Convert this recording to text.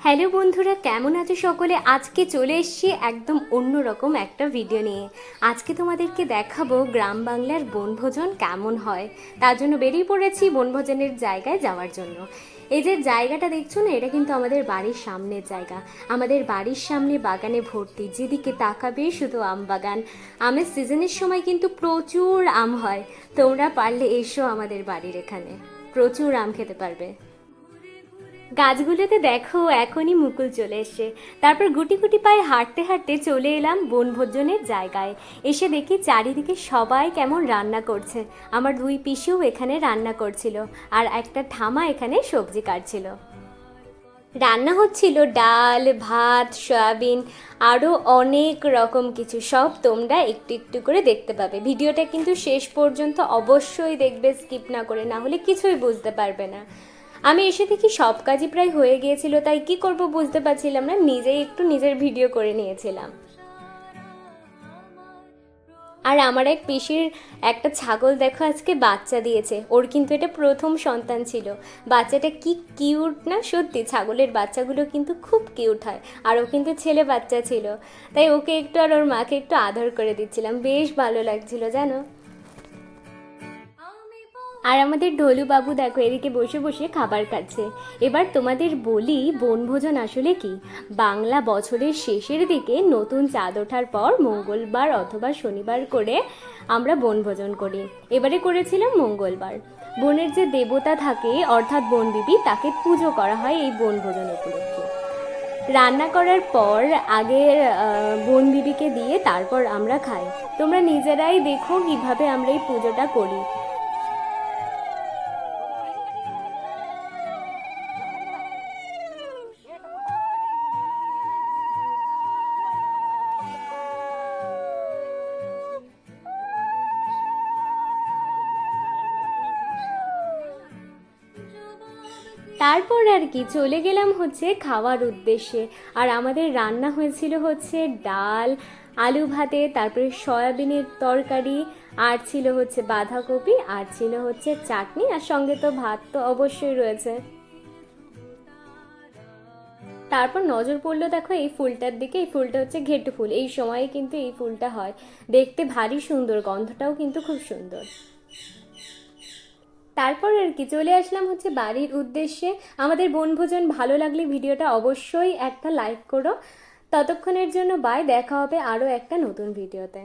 Hello বন্ধুরা, কেমন আছো সকলে? আজকে চলে এসছি একদম অন্যরকম একটা ভিডিও নিয়ে। আজকে তোমাদেরকে দেখাবো গ্রাম বাংলার বনভোজন কেমন হয়। তার জন্য বেরিয়ে পড়েছি বনভোজনের জায়গায় যাওয়ার জন্য। এই যে জায়গাটা দেখছ না, এটা কিন্তু আমাদের বাড়ির সামনের জায়গা। আমাদের বাড়ির সামনে বাগানে ভর্তি, যেদিকে তাকাবে শুধু আম বাগান। আমের সিজনের সময় কিন্তু প্রচুর আম হয়। তোমরা পারলে এসো আমাদের বাড়ির এখানে। প্রচুর আম খেতে পারবে। গাছগুলোতে দেখো, এখনই মুকুল চলে এসছে। তারপর গুটি গুটি পায়ে হাঁটতে হাঁটতে চলে এলাম বনভোজনের জায়গায়। এসে দেখি চারিদিকে সবাই কেমন রান্না করছে। আমার দুই পিসিও এখানে রান্না করছিল আর একটা ঠামা এখানে সবজি কাটছিল। রান্না হচ্ছিল ডাল, ভাত, সয়াবিন আরও অনেক রকম কিছু। সব তোমরা একটু একটু করে দেখতে পাবে। ভিডিওটা কিন্তু শেষ পর্যন্ত অবশ্যই দেখবে, স্কিপ না করে। না হলে কিছুই বুঝতে পারবে না। আমি এসে দেখি সব কাজই প্রায় হয়ে গিয়েছিল, তাই কি করব বুঝতে পারছিলাম না, নিজেই একটু নিজের ভিডিও করে নিয়েছিলাম। আর আমার এক পিসির একটা ছাগল দেখো আজকে বাচ্চা দিয়েছে, ওর কিন্তু এটা প্রথম সন্তান ছিল। বাচ্চাটা কি কিউট না, সত্যি ছাগলের বাচ্চাগুলো কিন্তু খুব কিউট হয়, আর ও কিন্তু ছেলে বাচ্চা ছিল। তাই ওকে একটু আর ওর মাকে একটু আদর করে দিচ্ছিলাম, বেশ ভালো লাগছিল, জানো? আর আমাদের ঢোলু বাবু দেখো, এদিকে বসে বসে খাবার খাচ্ছে। এবার তোমাদের বলি, বনভোজন আসলে কি? বাংলা বছরের শেষের দিকে নতুন চাঁদ ওঠার পর মঙ্গলবার অথবা শনিবার করে আমরা বনভোজন করি। এবারে করেছিলাম মঙ্গলবার। বনের যে দেবতা থাকে, অর্থাৎ বন বনবিবি তাকে পুজো করা হয় এই বনভোজন উপলক্ষে। রান্না করার পর আগে বন বিবিকে দিয়ে তারপর আমরা খাই। তোমরা নিজেরাই দেখো কীভাবে আমরা এই পুজোটা করি। তারপর আর কি, চলে গেলাম হচ্ছে খাওয়ার উদ্দেশ্যে। আর আমাদের রান্না হয়েছিল হচ্ছে ডাল, আলু ভাতে, তারপরে সয়াবিনের তরকারি, আর ছিল হচ্ছে বাঁধাকপি, আর ছিল হচ্ছে চাটনি, আর সঙ্গে তো ভাত তো অবশ্যই রয়েছে। তারপর নজর পড়ল দেখো এই ফুলটার দিকে, এই ফুলটা হচ্ছে ঘেটু ফুল। এই সময়ে কিন্তু এই ফুলটা হয়। দেখতে ভারী সুন্দর, গন্ধটাও কিন্তু খুব সুন্দর। তারপর আর কি, চলে আসলাম হচ্ছে বাড়ির উদ্দেশ্যে। আমাদের বনভোজন ভালো লাগলে ভিডিওটা অবশ্যই একটা লাইক করো। ততক্ষণের জন্য বাই দেখা হবে আরও একটা নতুন ভিডিওতে।